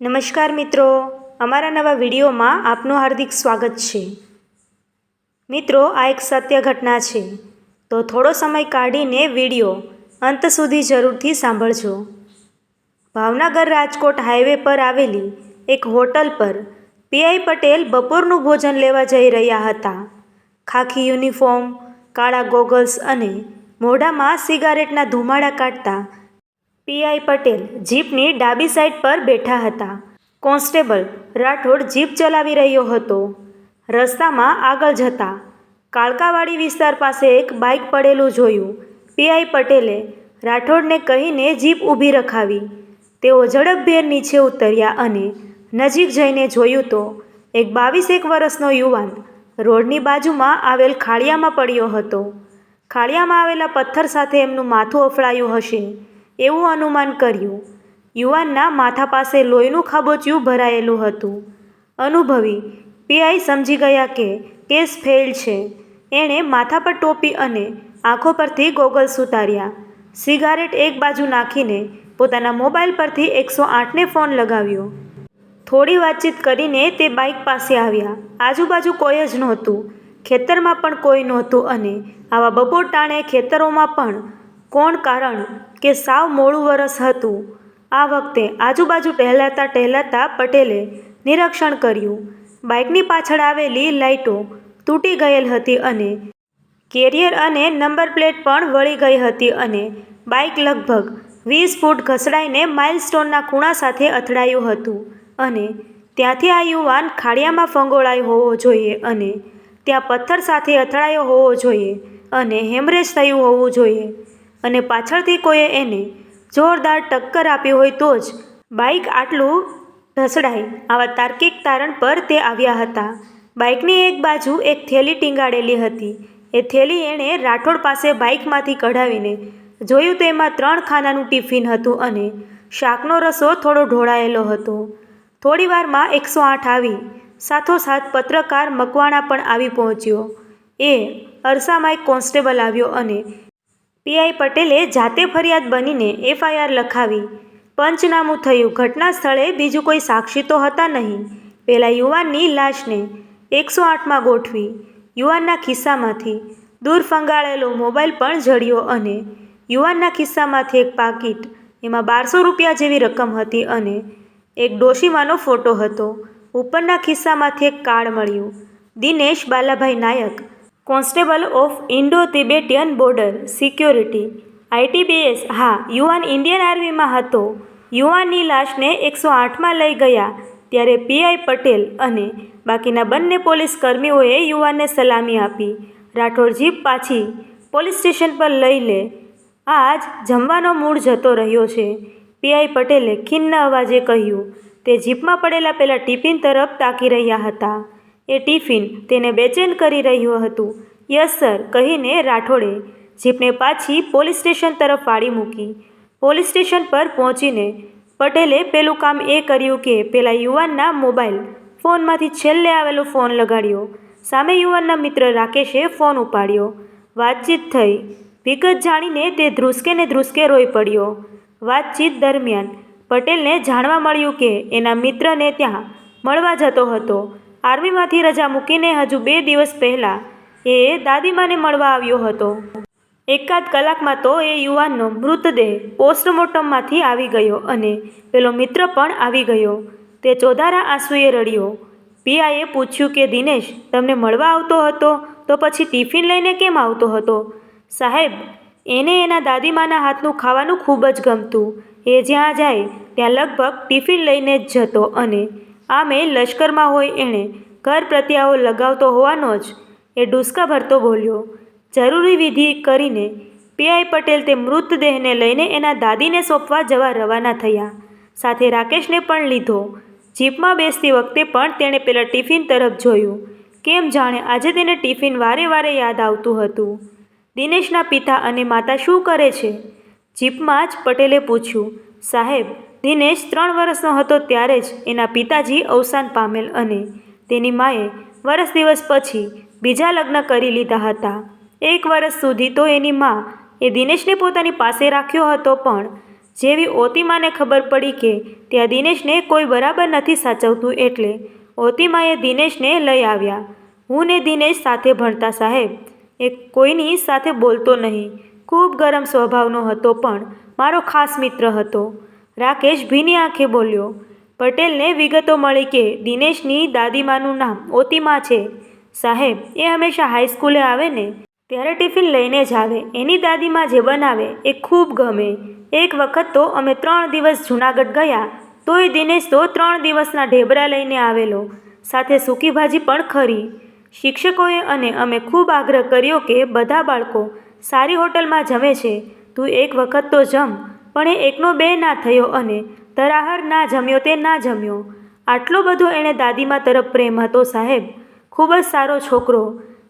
નમસ્કાર મિત્રો. અમારા નવા વિડીયોમાં આપનું હાર્દિક સ્વાગત છે. મિત્રો, આ એક સત્ય ઘટના છે. તો થોડો સમય કાઢીને વીડિયો અંત સુધી જરૂરથી સાંભળજો. ભાવનગર રાજકોટ હાઈવે પર આવેલી એક હોટલ પર પીઆઈ પટેલ બપોરનું ભોજન લેવા જઈ રહ્યા હતા. ખાખી યુનિફોર્મ, કાળા ગોગલ્સ અને મોઢામાં સિગારેટના ધુમાડા કાઢતા પીઆઈ પટેલ જીપની ડાબી સાઈડ પર બેઠા હતા. કોન્સ્ટેબલ રાઠોડ જીપ ચલાવી રહ્યો હતો. રસ્તામાં આગળ જતા કાળકાવાડી વિસ્તાર પાસે એક બાઇક પડેલું જોયું. પીઆઈ પટેલે રાઠોડને કહીને જીપ ઊભી રખાવી. તેઓ ઝડપભેર નીચે ઉતર્યા અને નજીક જઈને જોયું તો એક બાવીસેક વર્ષનો યુવાન રોડની બાજુમાં આવેલ ખાડિયામાં પડ્યો હતો. ખાડિયામાં આવેલા પથ્થર સાથે એમનું માથું અફળાયું હશે. એવું અનુમાન કર્યું. યુવાનના માથા પાસે લોહીનું ખાબોચિયું ભરાયેલું હતું. અનુભવી પીઆઈ સમજી ગયા કે કેસ ફેલ છે. એણે માથા પર ટોપી અને આંખો પરથી ગોગલ્સ ઉતાર્યા. સિગારેટ એક બાજુ નાખીને પોતાના મોબાઈલ પરથી એકસો આઠને ફોન લગાવ્યો. થોડી વાતચીત કરીને તે બાઇક પાસે આવ્યા. આજુબાજુ કોઈ જ નહોતું. ખેતરમાં પણ કોઈ નહોતું અને આવા બપોર ટાણે ખેતરોમાં પણ કોણ કારણ કે સાવ મોડું વરસ હતું. આ વખતે આજુબાજુ ટહેલાતા ટહેલાતા પટેલે નિરીક્ષણ કર્યું. બાઇકની પાછળ આવેલી લાઇટો તૂટી ગયેલ હતી અને કેરિયર અને નંબર પ્લેટ પણ વળી ગઈ હતી અને બાઇક લગભગ વીસ ફૂટ ઘસડાઈને માઇલસ્ટોનના ખૂણા સાથે અથડાયું હતું અને ત્યાંથી આ યુવાન ખાડિયામાં ફંગોળાયો હોવો જોઈએ અને ત્યાં પથ્થર સાથે અથડાયો હોવો જોઈએ અને હેમરેજ થયું હોવું જોઈએ. અને પાછળથી કોઈએ એને જોરદાર ટક્કર આપી હોય તો જ બાઇક આટલું ઢસડાય આવા તાર્કિક તારણ પર તે આવ્યા હતા. બાઇકની એક બાજુ એક થેલી ટીંગાડેલી હતી. એ થેલી એણે રાઠોડ પાસે બાઇકમાંથી કઢાવીને જોયું તો એમાં ત્રણ ખાનાનું ટિફિન હતું અને શાકનો રસો થોડો ઢોળાયેલો હતો. થોડીવારમાં એકસો આઠ આવી. સાથોસાથ પત્રકાર મકવાણા પણ આવી પહોંચ્યો. એ અરસામાં એક કોન્સ્ટેબલ આવ્યો અને પીઆઈ પટેલે જાતે ફરિયાદ બનીને એફઆઈઆર લખાવી. પંચનામું થયું. ઘટના સ્થળે બીજું કોઈ સાક્ષી તો હતા નહીં. પેલા યુવાનની લાશને એકસો આઠમાં ગોઠવી યુવાનના ખિસ્સામાંથી દૂર ફંગાળેલો મોબાઈલ પણ જડ્યો અને યુવાનના ખિસ્સામાંથી એક પાકીટ, એમાં બારસો રૂપિયા જેવી રકમ હતી અને એક ડોશીમાનો ફોટો હતો. ઉપરના ખિસ્સામાંથી એક કાર્ડ મળ્યું. Dinesh Balabhai Nayak constable of Indo Tibetan border, security. ITBS હા, યુવાન ઇન્ડિયન આર્મીમાં હતો. યુવાનની લાશને એકસો આઠમાં લઈ ગયા, ત્યારે પીઆઈ પટેલ અને બાકીના બંને પોલીસ કર્મીઓએ યુવાનને સલામી આપી. રાઠોડ જીપ પાછી પોલીસ સ્ટેશન પર લઈ લે. આજ જમવાનો મૂળ જતો રહ્યો છે. પીઆઈ પટેલે ખિન્ન અવાજે કહ્યું, તે જીપમાં પડેલા પેલા ટિફિન તરફ તાકી રહ્યા હતા. એ ટિફિન તેને બેચેન કરી રહ્યું હતું. યસ, સર, કહીને રાઠોડે જીપને પાછી પોલીસ સ્ટેશન તરફ વાળી મૂકી. પોલીસ સ્ટેશન પર પહોંચીને પટેલે પેલું કામ એ કર્યું કે પેલા યુવાનના મોબાઈલ ફોનમાંથી છેલ્લે આવેલો ફોન લગાડ્યો. સામે યુવાનના મિત્ર રાકેશે ફોન ઉપાડ્યો. વાતચીત થઈ. વિગત જાણીને તે ધ્રુસકે ને ધ્રુસકે રોઈ પડ્યો. વાતચીત દરમિયાન પટેલને જાણવા મળ્યું કે એના મિત્રને ત્યાં મળવા જતો હતો. આર્મીમાંથી રજા મૂકીને હજુ બે દિવસ પહેલાં એ દાદીમાને મળવા આવ્યો હતો. એકાદ કલાકમાં તો એ યુવાનનો મૃતદેહ પોસ્ટમોર્ટમમાંથી આવી ગયો અને પેલો મિત્ર પણ આવી ગયો. તે ચોધારા આંસુએ રડ્યો. પિયાએ પૂછ્યું કે, દિનેશ, તમને મળવા આવતો હતો? તો પછી ટિફિન લઈને કેમ આવતો હતો? સાહેબ, એને એના દાદીમાના હાથનું ખાવાનું ખૂબ જ ગમતું. એ જ્યાં જાય, ત્યાં લગભગ ટિફિન લઈને જ જતો અને આમે લશ્કરમાં હોય એણે ઘર પ્રત્યાઓ લગાવતો હોવાનો જ એ ડૂસકા ભરતો બોલ્યો. જરૂરી વિધિ કરીને પીઆઈ પટેલ તે મૃતદેહને લઈને એના દાદીને સોંપવા જવા રવાના થયા. સાથે રાકેશને પણ લીધો. જીપમાં બેસતી વખતે પણ તેણે પેલા ટિફિન તરફ જોયું. કેમ જાણે આજે તેને ટિફિન વારે વારે યાદ આવતું હતું. દિનેશના પિતા અને માતા શું કરે છે? જીપમાં જ પટેલે પૂછ્યું, સાહેબ દિનેશ ત્રણ વર્ષનો હતો ત્યારે જ એના પિતાજી અવસાન પામેલ અને તેની માએ વર્ષ દિવસ પછી બીજા લગ્ન કરી લીધા હતા. એક વર્ષ સુધી તો એની મા એ દિનેશને પોતાની પાસે રાખ્યો હતો પણ જેવી ઓતિમાને ખબર પડી કે ત્યાં દિનેશને કોઈ બરાબર નથી સાચવતું એટલે ઓતિમાએ દિનેશને લઈ આવ્યા. હું ને દિનેશ સાથે ભણતા સાહેબ. એ કોઈની સાથે બોલતો નહીં. ખૂબ ગરમ સ્વભાવનો હતો પણ મારો ખાસ મિત્ર હતો. રાકેશ ભીની આંખે બોલ્યો, પટેલને વિગતો મળી કે દિનેશની દાદીમાનું નામ ઓતિમા છે. સાહેબ, એ હંમેશા હાઈસ્કૂલે આવે ને? ત્યારે ટિફિન લઈને જ આવે. એની દાદીમાં જે બનાવે એ ખૂબ ગમે. એક વખત તો અમે ત્રણ દિવસ જૂનાગઢ ગયા, તોય દિનેશ તો ત્રણ દિવસના ઢેબરા લઈને આવેલો. સાથે સૂકી ભાજી પણ ખરી. શિક્ષકોએ અને અમે ખૂબ આગ્રહ કર્યો કે બધા બાળકો સારી હોટલમાં જમે છે. તું એક વખત તો જમ. પણ એ એકનો બે ના થયો અને તરાહર ના જમ્યો તે ના જમ્યો. આટલો બધો એણે દાદીમા તરફ પ્રેમ હતો સાહેબ. ખૂબ જ સારો છોકરો.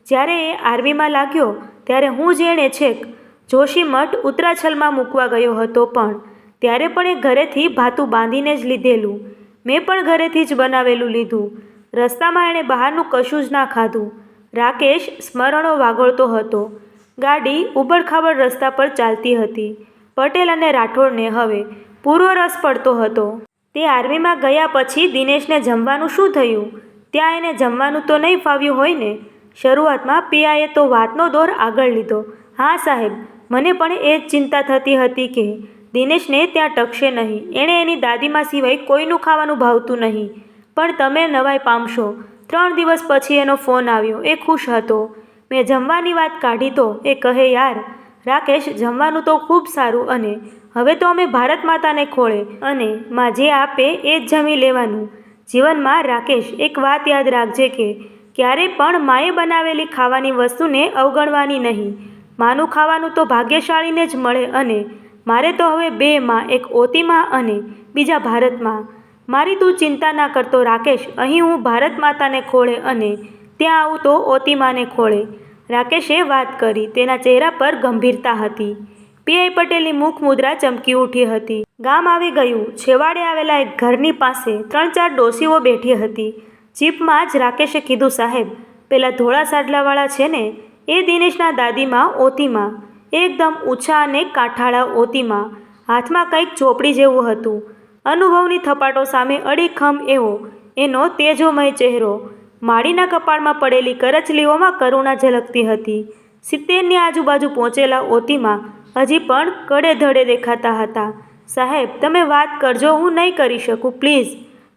જ્યારે એ આર્મીમાં લાગ્યો, ત્યારે હું જ એણે છેક જોશીમઠ ઉત્તરાછલમાં મૂકવા ગયો હતો પણ ત્યારે પણ એ ઘરેથી ભાતું બાંધીને જ લીધેલું. મેં પણ ઘરેથી જ બનાવેલું લીધું. રસ્તામાં એણે બહારનું કશું જ ના ખાધું. રાકેશ સ્મરણો વાગોળતો હતો. ગાડી ઉબડખાબડ રસ્તા પર ચાલતી હતી. પટેલ અને રાઠોડને હવે પૂરો રસ પડતો હતો. તે આર્મીમાં ગયા પછી દિનેશને જમવાનું શું થયું? ત્યાં એને જમવાનું તો નહીં ફાવ્યું હોય ને? શરૂઆતમાં પિયાએ તો વાતનો દોર આગળ લીધો. હા સાહેબ, મને પણ એ જ ચિંતા થતી હતી કે દિનેશને ત્યાં ટકશે નહીં. એણે એની દાદીમા સિવાય કોઈનું ખાવાનું ભાવતું નહીં. પણ તમે નવાઈ પામશો. ત્રણ દિવસ પછી એનો ફોન આવ્યો. એ ખુશ હતો. મેં જમવાની વાત કાઢી તો? એ કહે, યાર રાકેશ, જમવાનું તો ખૂબ સારું અને હવે તો અમે ભારત માતાને ખોળે અને માં જે આપે એ જ જમી લેવાનું. જીવનમાં રાકેશ, એક વાત યાદ રાખજે કે ક્યારેય પણ માએ બનાવેલી ખાવાની વસ્તુને અવગણવાની નહીં. માનું ખાવાનું તો ભાગ્યશાળીને જ મળે અને મારે તો હવે બે માં, એક ઓતીમાં અને બીજા ભારતમાં મારી તું ચિંતા ના કરતો રાકેશ, અહીં હું ભારત માતાને ખોળે અને ત્યાં આવું તો ઓતીમાને ખોળે. રાકેશે વાત કરી. તેના ચહેરા પર ગંભીરતા હતી. પીઆઈ પટેલની મુખ મુદ્રા ચમકી ઉઠી હતી. ગામ આવી ગયું. છેવાડે આવેલા એક ઘરની પાસે ત્રણ ચાર ડોસીઓ બેઠી હતી. જીપમાં જ રાકેશે કીધું, સાહેબ, પેલા ધોળા સાડલાવાળા છે ને, એ દિનેશના દાદીમાં ઓતીમાં. એકદમ ઊંચા અને કાંઠાળા ઓતીમાં. હાથમાં કંઈક ચોપડી જેવું હતું. અનુભવની થપાટો સામે અડીખમ એવો. એનો તેજોમય ચહેરો. માળીના કપાળમાં પડેલી કરચલીઓમાં કરુણા ઝલકતી હતી. સિત્તેરની આજુબાજુ પહોંચેલા ઓતીમાં હજી પણ કડે ધડે દેખાતા હતા. સાહેબ, તમે વાત કરજો, હું નહીં કરી શકું, પ્લીઝ.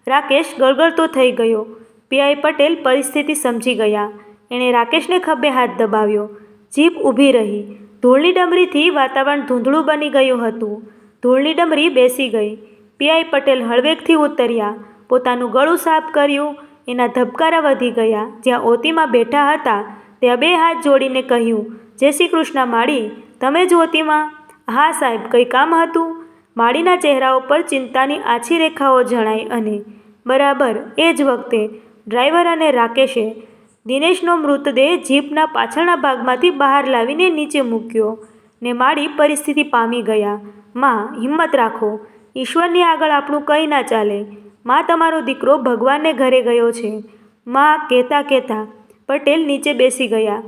રાકેશ ગળગળતો થઈ ગયો. પીઆઈ પટેલ પરિસ્થિતિ સમજી ગયા. એણે રાકેશને ખભે હાથ દબાવ્યો. જીપ ઊભી રહી. ધૂળની ડમરીથી વાતાવરણ ધૂંધળું બની ગયું હતું. ધૂળની ડમરી બેસી ગઈ. પીઆઈ પટેલ હળવેકથી ઉતર્યા. પોતાનું ગળું સાફ કર્યું. એના ધબકારા વધી ગયા. જ્યાં ઓતિમા બેઠા હતા, ત્યાં બે હાથ જોડીને કહ્યું જય શ્રી કૃષ્ણ, માળી, તમે જ ઓતિમા? હા, સાહેબ, કંઈ કામ હતું? માળીના ચહેરા ઉપર ચિંતાની આછી રેખાઓ જણાઈ અને, બરાબર, એ જ વખતે ડ્રાઈવર અને રાકેશે દિનેશનો મૃતદેહ જીપના પાછળના ભાગમાંથી બહાર લાવીને નીચે મૂક્યો ને માળી પરિસ્થિતિ પામી ગયા. માં, હિંમત રાખો. ઈશ્વરની આગળ આપણું કંઈ ના ચાલે. માં તમારો દીકરો ભગવાનને ઘરે ગયો છે. માં કહેતા કહેતા પટેલ નીચે બેસી ગયા.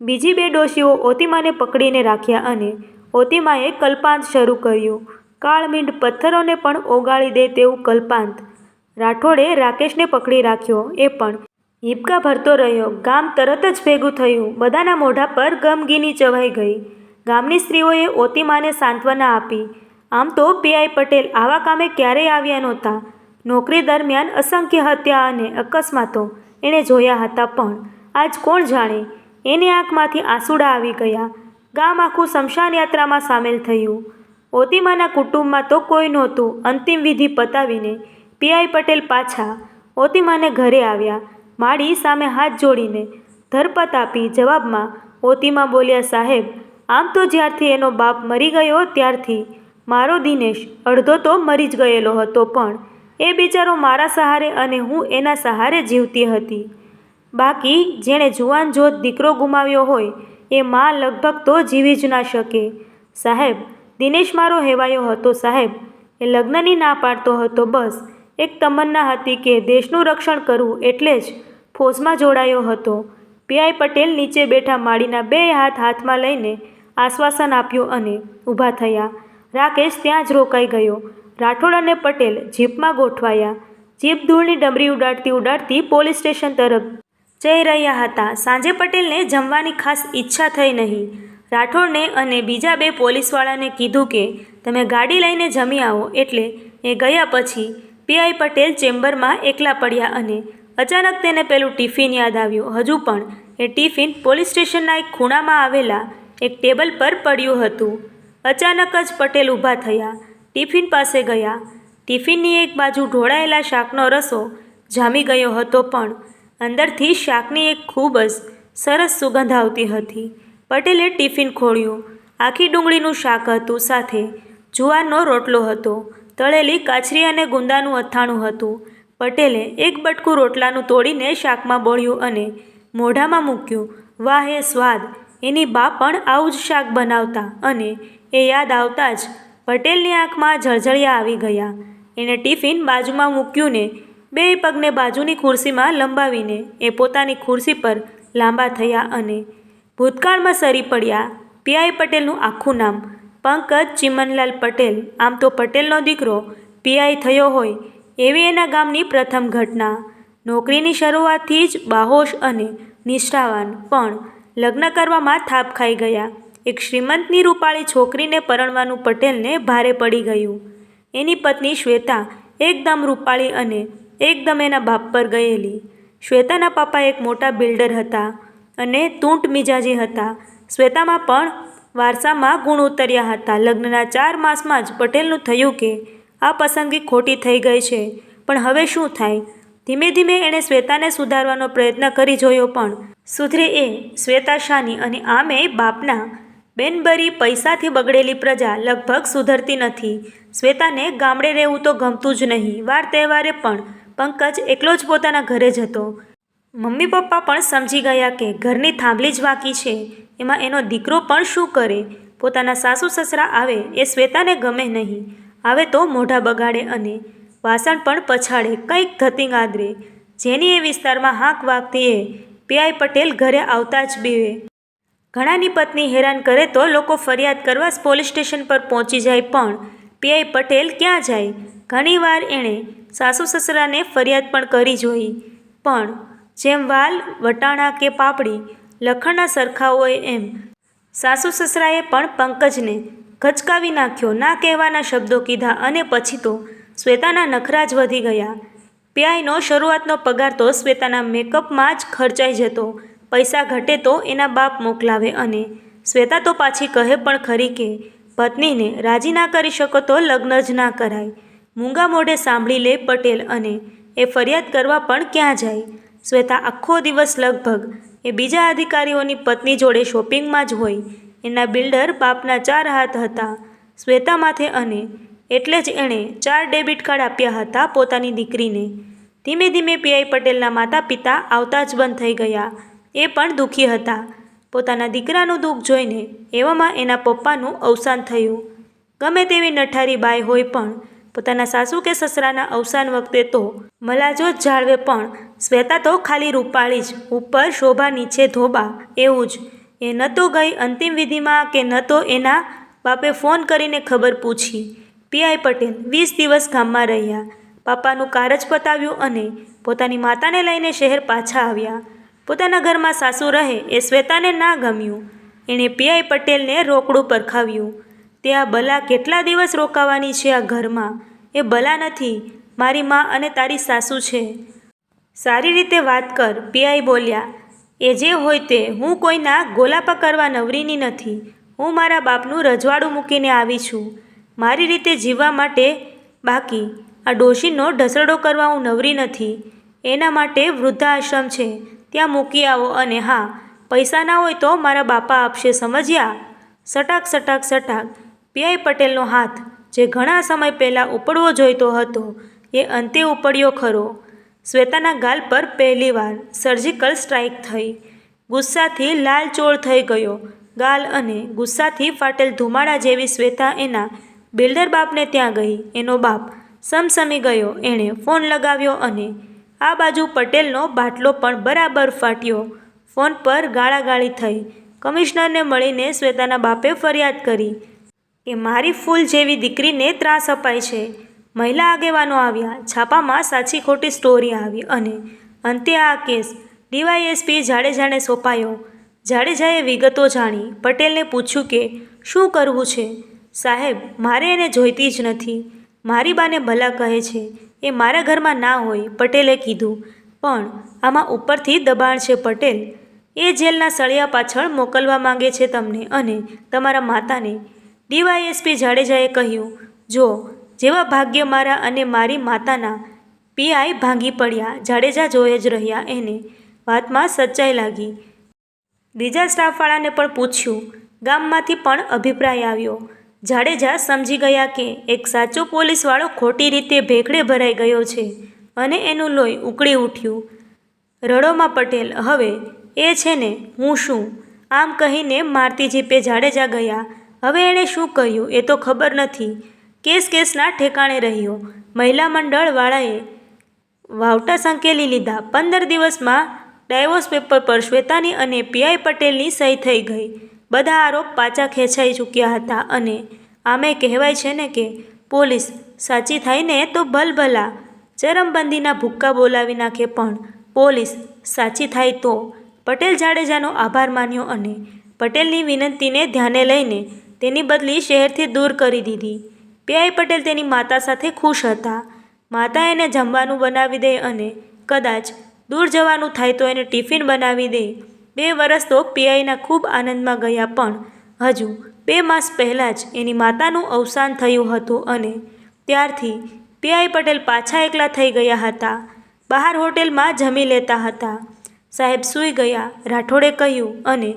બીજી બે ડોશીઓ ઓતિમાને પકડીને રાખ્યા અને ઓતિમાએ કલ્પાંત શરૂ કર્યું. કાળમીંડ પથ્થરોને પણ ઓગાળી દે તેવું કલ્પાંત. રાઠોડે રાકેશને પકડી રાખ્યો. એ પણ હિપકા ભરતો રહ્યો. ગામ તરત જ ભેગું થયું. બધાના મોઢા પર ગમગીની ચવાઈ ગઈ. ગામની સ્ત્રીઓએ ઓતિમાને સાંત્વના આપી. આમ તો પીઆઈ પટેલ આવા કામે ક્યારેય આવ્યા નહોતા. નોકરી દરમિયાન અસંખ્ય હત્યા અને અકસ્માતો એણે જોયા હતા પણ આજ કોણ જાણે? એની આંખમાંથી આંસુડા આવી ગયા. ગામ આખું શમશાન યાત્રામાં સામેલ થયું. ઓતિમાના કુટુંબમાં તો કોઈ નહોતું. અંતિમ વિધિ પતાવીને પીઆઈ પટેલ પાછા ઓતિમાને ઘરે આવ્યા. માળી સામે હાથ જોડીને ધરપત આપી જવાબમાં ઓતિમા બોલ્યા, સાહેબ, આમ તો જ્યારથી એનો બાપ મરી ગયો, ત્યારથી મારો દિનેશ અડધો તો મરી જ ગયેલો હતો પણ એ બિચારો મારા સહારે અને હું એના સહારે જીવતી હતી. બાકી જેણે જુવાન જોત દીકરો ગુમાવ્યો હોય, એ માં લગભગ તો જીવી જ ના શકે. સાહેબ, દિનેશ મારો હેવાયો હતો, સાહેબ. એ લગ્નની ના પાડતો હતો, બસ. એક તમન્ના હતી કે દેશનું રક્ષણ કરવું એટલે જ ફોજમાં જોડાયો હતો. પીઆઈ પટેલ નીચે બેઠા માળીના બે હાથ હાથમાં લઈને આશ્વાસન આપ્યું અને ઊભા થયા. રાકેશ ત્યાં જ રોકાઈ ગયો. રાઠોડ અને પટેલ જીપમાં ગોઠવાયા. જીપ ધૂળની ડમરી ઉડાડતી ઉડાડતી પોલીસ સ્ટેશન તરફ જઈ રહ્યા હતા. સાંજે પટેલને જમવાની ખાસ ઈચ્છા થઈ નહીં. રાઠોડને અને બીજા બે પોલીસવાળાને કીધું કે, તમે ગાડી લઈને જમી આવો એટલે એ ગયા પછી પીઆઈ પટેલ ચેમ્બરમાં એકલા પડ્યા અને અચાનક તેને પેલું ટિફિન યાદ આવ્યું. હજુ પણ એ ટિફિન પોલીસ સ્ટેશનના એક ખૂણામાં આવેલા એક ટેબલ પર પડ્યું હતું. અચાનક જ પટેલ ઊભા થયા. ટિફિન પાસે ગયા. ટિફિનની એક બાજુ ઢોળાયેલા શાકનો રસો જામી ગયો હતો પણ અંદરથી શાકની એક ખૂબ જ સરસ સુગંધ આવતી હતી. પટેલે ટિફિન ખોલ્યું આખી ડુંગળીનું શાક હતું, સાથે જુવારનો રોટલો હતો, તળેલી કાચરી અને ગુંદાનું અથાણું હતું. પટેલે એક બટકું રોટલાનું તોડીને શાકમાં બોળ્યું અને મોઢામાં મૂક્યું, વાહ, એ સ્વાદ! એની બા પણ આવું જ શાક બનાવતા અને એ યાદ આવતા જ પટેલની આંખમાં ઝળઝળિયા આવી ગયા. એણે ટિફિન બાજુમાં મૂક્યું ને બે પગને બાજુની ખુરશીમાં લંબાવીને એ પોતાની ખુરશી પર લાંબા થયા અને ભૂતકાળમાં સરી પડ્યા. પીઆઈ પટેલનું આખું નામ પંકજ ચિમનલાલ પટેલ. આમ તો પટેલનો દીકરો પીઆઈ થયો હોય એવી એના ગામની પ્રથમ ઘટના. નોકરીની શરૂઆતથી જ બાહોશ અને નિષ્ઠાવાન, પણ લગ્ન કરવામાં થાપ ખાઈ ગયા. એક શ્રીમંતની રૂપાળી છોકરીને પરણવાનું પટેલને ભારે પડી ગયું. એની પત્ની શ્વેતા એકદમ રૂપાળી અને એકદમ એના બાપ પર ગયેલી. શ્વેતાના પાપા એક મોટા બિલ્ડર હતા અને તૂંટ મિજાજી હતા. શ્વેતામાં પણ વારસામાં ગુણ ઉતર્યા હતા. લગ્નના ચાર માસમાં જ પટેલનું થયું કે આ પસંદગી ખોટી થઈ ગઈ છે. પણ હવે શું થાય? ધીમે ધીમે એણે શ્વેતાને સુધારવાનો પ્રયત્ન કરી જોયો પણ. સુધરે એ શ્વેતા શાની અને આમે બાપના બેનબરી પૈસાથી બગડેલી પ્રજા લગભગ સુધરતી નથી. શ્વેતાને ગામડે રહેવું તો ગમતું જ નહીં. વાર તહેવારે પણ પંકજ એકલો જ પોતાના ઘરે જ હતો. મમ્મી પપ્પા પણ સમજી ગયા કે ઘરની થાંભલી જ બાકી છે. એમાં એનો દીકરો પણ શું કરે? પોતાના સાસુ સસરા આવે એ શ્વેતાને ગમે નહીં. આવે તો મોઢા બગાડે અને વાસણ પણ પછાડે, કંઈક ધતિંગ આદરે. જેની એ વિસ્તારમાં હાંક વાગતી એ, પીઆઈ પટેલ ઘરે આવતા જ બીવે. ઘણાની પત્ની હેરાન કરે તો લોકો ફરિયાદ કરવા પોલીસ સ્ટેશન પર પહોંચી જાય, પણ પીઆઈ પટેલ ક્યાં જાય? ઘણીવાર એણે સાસુ સસરાને ફરિયાદ પણ કરી જોઈ. પણ જેમ વાલ, વટાણા કે પાપડી, લખણના સરખા હોય એમ સાસુ સસરાએ પણ પંકજને ખચકાવી નાખ્યો. ના કહેવાના શબ્દો કીધા અને પછી તો શ્વેતાના નખરા જ વધી ગયા. પીઆઈનો શરૂઆતનો પગાર તો શ્વેતાના મેકઅપમાં જ ખર્ચાઈ જતો. પૈસા ઘટે તો એના બાપ મોકલાવે અને શ્વેતા તો પાછી કહે પણ ખરી કે, પત્નીને રાજી ના કરી શકો તો લગ્ન જ ના કરાય. મૂંગા મોઢે સાંભળી લે પટેલ અને એ ફરિયાદ કરવા પણ ક્યાં જાય શ્વેતા આખો દિવસ લગભગ એ બીજા અધિકારીઓની પત્ની જોડે શોપિંગમાં જ હોય. એના બિલ્ડર બાપના ચાર હાથ હતા. શ્વેતા માથે અને એટલે જ એણે ચાર ડેબિટ કાર્ડ આપ્યા હતા પોતાની દીકરીને. ધીમે ધીમે પીઆઈ પટેલના માતા પિતા આવતા જ બંધ થઈ ગયા. એ પણ દુઃખી હતા. પોતાના દીકરાનું દુઃખ જોઈને એવામાં એના પપ્પાનું અવસાન થયું. ગમે તેવી નઠારી બાઈ હોય પણ પોતાના સાસુ કે સસરાના અવસાન વખતે તો મલાજો જ જાળવે પણ શ્વેતા તો ખાલી રૂપાળી જ, ઉપર શોભા, નીચે ધોબા એવું જ. એ ન તો ગઈ અંતિમ વિધિમાં કે ન તો એના બાપે ફોન કરીને ખબર પૂછી. પીઆઈ પટેલ વીસ દિવસ ગામમાં રહ્યા. પાપાનું કારજ પતાવ્યું અને પોતાની માતાને લઈને શહેર પાછા આવ્યા. પોતાના ઘરમાં સાસુ રહે એ શ્વેતાને ના ગમ્યું. એણે પીઆઈ પટેલને રોકડું પરખાવ્યું. તે આ બલા કેટલા દિવસ રોકાવાની છે આ ઘરમાં? એ બલા નથી, મારી મા અને તારી સાસુ છે. સારી રીતે વાત કર, પીઆઈ બોલ્યા. એ જે હોય તે, હું કોઈના ગોલાપા કરવા નવરીની નથી. હું મારા બાપનું રજવાડું મૂકીને આવી છું. મારી રીતે જીવવા માટે બાકી. આ ડોશીનો ઢસરડો કરવા હું નવરી નથી. એના માટે વૃદ્ધાશ્રમ છે. ત્યાં મૂકી આવો અને હા, પૈસા ના હોય તો મારા બાપા આપશે, સમજ્યા? સટાક સટાક સટાક. પીઆઈ પટેલનો હાથ, જે ઘણા સમય પહેલાં ઉપડવો જોઈતો હતો, એ અંતે ઉપડ્યો ખરો. શ્વેતાના ગાલ પર પહેલીવાર સર્જિકલ સ્ટ્રાઇક થઈ. ગુસ્સાથી લાલચોળ થઈ ગયો. ગાલ અને ગુસ્સાથી ફાટેલ ધુમાડા જેવી શ્વેતા એના બિલ્ડર બાપને ત્યાં ગઈ. એનો બાપ સમસમી ગયો. એણે ફોન લગાવ્યો અને આ બાજુ પટેલનો બાટલો પણ બરાબર ફાટ્યો. ફોન પર ગાળાગાળી થઈ. કમિશનરને મળીને શ્વેતાના બાપે ફરિયાદ કરી કે મારી ફૂલ જેવી દીકરીને ત્રાસ અપાય છે. મહિલા આગેવાનો આવ્યા. છાપામાં સાચી ખોટી સ્ટોરી આવી અને અંતે આ કેસ ડીવાયએસપી જાડેજાને સોંપાયો. જાડેજાએ વિગતો જાણી. પટેલને પૂછ્યું કે શું કરવું છે? સાહેબ, મારે એને જોઈતી જ નથી. મારી બાને ભલા કહે છે. એ મારા ઘરમાં ના હોય, પટેલે કીધું. પણ આમાં ઉપરથી દબાણ છે પટેલ. એ જેલના સળિયા પાછળ મોકલવા માંગે છે તમને અને તમારા માતાને. ડીવાયએસપી જાડેજાએ કહ્યું, જો, જેવા ભાગ્ય મારા અને મારી માતાના પીઆઈ ભાંગી પડ્યા, જાડેજા જોઈ જ રહ્યા એને. વાતમાં સચ્ચાઈ લાગી. બીજા સ્ટાફવાળાને પણ પૂછ્યું. ગામમાંથી પણ અભિપ્રાય આવ્યો. જાડેજા સમજી ગયા કે એક સાચો પોલીસવાળો ખોટી રીતે ભેખડે ભરાઈ ગયો છે અને એનું લોહી ઉકળી ઉઠ્યું. રડોમાં પટેલ, હવે એ છે ને, હું શું? આમ કહીને મારતી જીપે જાડેજા ગયા. હવે એણે શું કર્યું એ તો ખબર નથી. કેસ કેસના ઠેકાણે રહ્યો. મહિલા મંડળવાળાએ વાવટા સંકેલી લીધા. પંદર દિવસમાં ડાયવોર્સ પેપર પર શ્વેતાની અને પીઆઈ પટેલની સહી થઈ ગઈ. બધા આરોપ પાછા ખેંચાઈ ચૂક્યા હતા અને આમે કહેવાય છે ને કે પોલીસ સાચી થાય ને તો ભલભલા. ચરમબંધીના ભૂક્કા બોલાવી નાખે પણ પોલીસ સાચી થાય તો. પટેલ જાડેજાનો આભાર માન્યો અને પટેલની વિનંતીને ધ્યાને લઈને તેની બદલી શહેરથી દૂર કરી દીધી. પીઆઈ પટેલ તેની માતા સાથે ખુશ હતા. માતા એને જમવાનું બનાવી દે અને કદાચ દૂર જવાનું થાય તો એને ટિફિન બનાવી દે. બે વર્ષ તો પીઆઈના ખૂબ આનંદમાં ગયા પણ હજુ બે માસ પહેલાં જ એની માતાનું અવસાન થયું હતું અને ત્યારથી પીઆઈ પટેલ પાછા એકલા થઈ ગયા હતા. બહાર હોટેલમાં જમી લેતા હતા. સાહેબ સૂઈ ગયા, રાઠોડે કહ્યું અને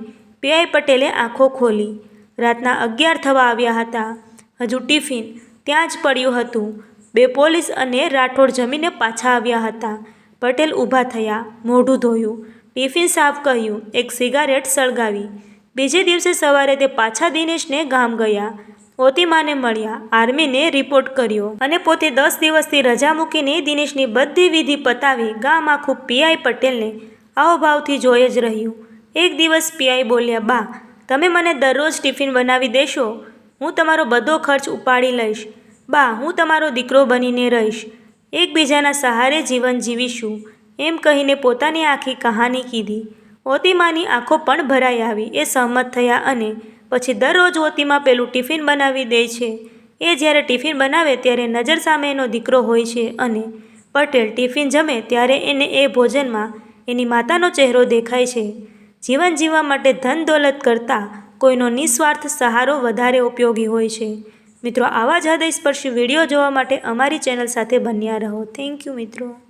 પીઆઈ પટેલે આંખો ખોલી. રાતના અગિયાર થવા આવ્યા હતા. હજુ ટિફિન ત્યાં જ પડ્યું હતું. બે પોલીસ અને રાઠોડ જમીને પાછા આવ્યા હતા. પટેલ ઊભા થયા, મોઢું ધોયું. ટિફિન સાફ કહ્યું એક સિગારેટ સળગાવી. બીજે દિવસે સવારે તે પાછા દિનેશને ગામ ગયા. ઓતીમાને મળ્યા, આર્મીને રિપોર્ટ કર્યો અને પોતે દસ દિવસથી રજા મૂકીને દિનેશની બધી વિધિ પતાવી ગામ આખું પીઆઈ પટેલને આવભાવથી જોઈ જ રહ્યું. એક દિવસ પીઆઈ બોલ્યા, બા, તમે મને દરરોજ ટિફિન બનાવી દેશો? હું તમારો બધો ખર્ચ ઉપાડી લઈશ. બા, હું તમારો દીકરો બનીને રહીશ. એકબીજાના સહારે જીવન જીવીશું. એમ કહીને પોતાની આખી કહાની કીધી. ઓતિમાની આંખો પણ ભરાઈ આવી. એ સહમત થયા અને પછી દરરોજ ઓતિમા પેલું ટિફિન બનાવી દે છે. એ જ્યારે ટિફિન બનાવે ત્યારે નજર સામે એનો દીકરો હોય છે અને પટેલ ટિફિન જમે ત્યારે એને એ ભોજનમાં એની માતાનો ચહેરો દેખાય છે. જીવન જીવવા માટે ધન દોલત કરતાં કોઈનો નિસ્વાર્થ સહારો વધારે ઉપયોગી હોય છે. મિત્રો, આવા જ હૃદયસ્પર્શી વીડિયો જોવા માટે અમારી ચેનલ સાથે બન્યા રહો. થેન્ક યુ મિત્રો.